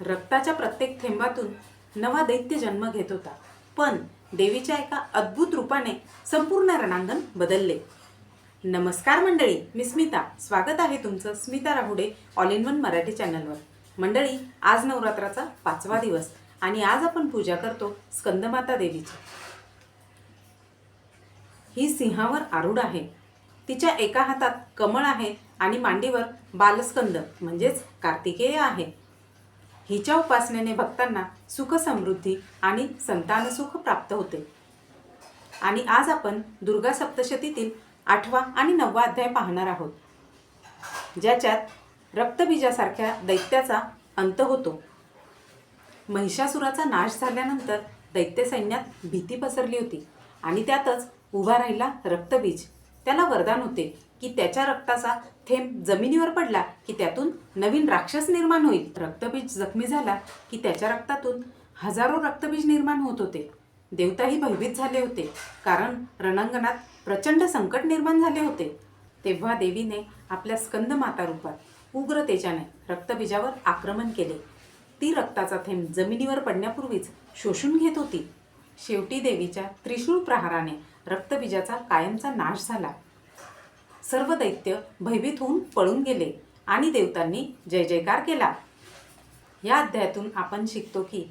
रक्ताच्या प्रत्येक थेंबातून नवा दैत्य जन्म घेत होता. पण देवीच्या एका अद्भुत रूपाने संपूर्ण रणांगण बदलले. नमस्कार मंडळी मी स्मिता. स्वागत आहे तुमचं Smita Rahude all in one Marathi चॅनलवर. मंडळी आज नवरात्राचा पाचवा दिवस आणि आज आपण पूजा करतो स्कंदमाता देवीची. ही सिंहावर आरूढ आहे. तिच्या एका हातात कमळ आहे आणि मांडीवर बालस्कंद म्हणजेच कार्तिकेय आहे. हिच्या उपासनेने भक्तांना सुख समृद्धी आणि संतान सुख प्राप्त होते. आणि आज आपण दुर्गा सप्तशतीतील आठवा आणि नववा अध्याय पाहणार आहोत ज्याच्यात रक्तबीजासारख्या दैत्याचा अंत होतो. महिषासुराचा नाश झाल्यानंतर दैत्य सैन्यात भीती पसरली होती आणि त्यातच उभा राहिला रक्तबीज. त्याला वरदान होते. की त्याच्या रक्ताचा थेंब जमिनीवर पडला की त्यातून नवीन राक्षस निर्माण होईल. रक्तबीज जखमी झाला की त्याच्या रक्तातून हजारो रक्तबीज निर्माण होत होते. देवताही भयभीत झाले होते कारण रणांगणात प्रचंड संकट निर्माण झाले होते. तेव्हा देवीने आपल्या स्कंद माता रूपात उग्र तेजाने रक्तबीजावर आक्रमण केले. ती रक्ताचा थेंब जमिनीवर पडण्यापूर्वीच शोषून घेत होती. शेवटी देवीच्या त्रिशूळ प्रहाराने रक्तबीजाचा कायमचा नाश झाला. सर्व दैत्य भयभीत होऊन पळून गेले आणि देवतांनी जय जयकार केला. या अध्यायातून आपण शिकतो की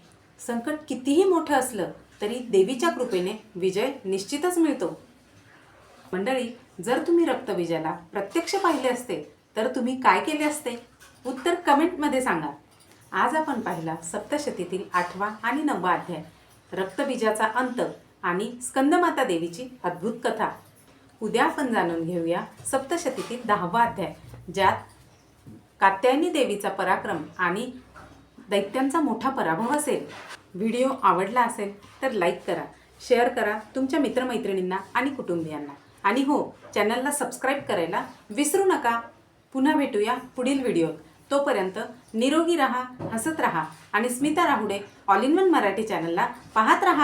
संकट कितीही मोठं असलं तरी देवीच्या कृपेने विजय निश्चितच मिळतो. मंडळी जर तुम्ही रक्तबीजाला प्रत्यक्ष पाहिले असते तर तुम्ही काय केले असते? उत्तर कमेंटमध्ये सांगा. आज आपण पाहिला सप्तशतीतील आठवा आणि नववा अध्याय रक्तबीजाचा अंत आणि स्कंदमाता देवीची अद्भुत कथा. उद्या आपण जाणून घेऊया सप्तशतीतील दहावा अध्याय ज्यात कात्यायनी देवीचा पराक्रम आणि दैत्यांचा मोठा पराभव असेल. व्हिडिओ आवडला असेल तर लाईक करा शेअर करा तुमच्या मित्रमैत्रिणींना आणि कुटुंबियांना. आणि हो चॅनलला सबस्क्राईब करायला विसरू नका. पुन्हा भेटूया पुढील व्हिडिओत. तोपर्यंत निरोगी रहा हसत रहा आणि Smita Rahude all in one Marathi चॅनलला पाहत राहा.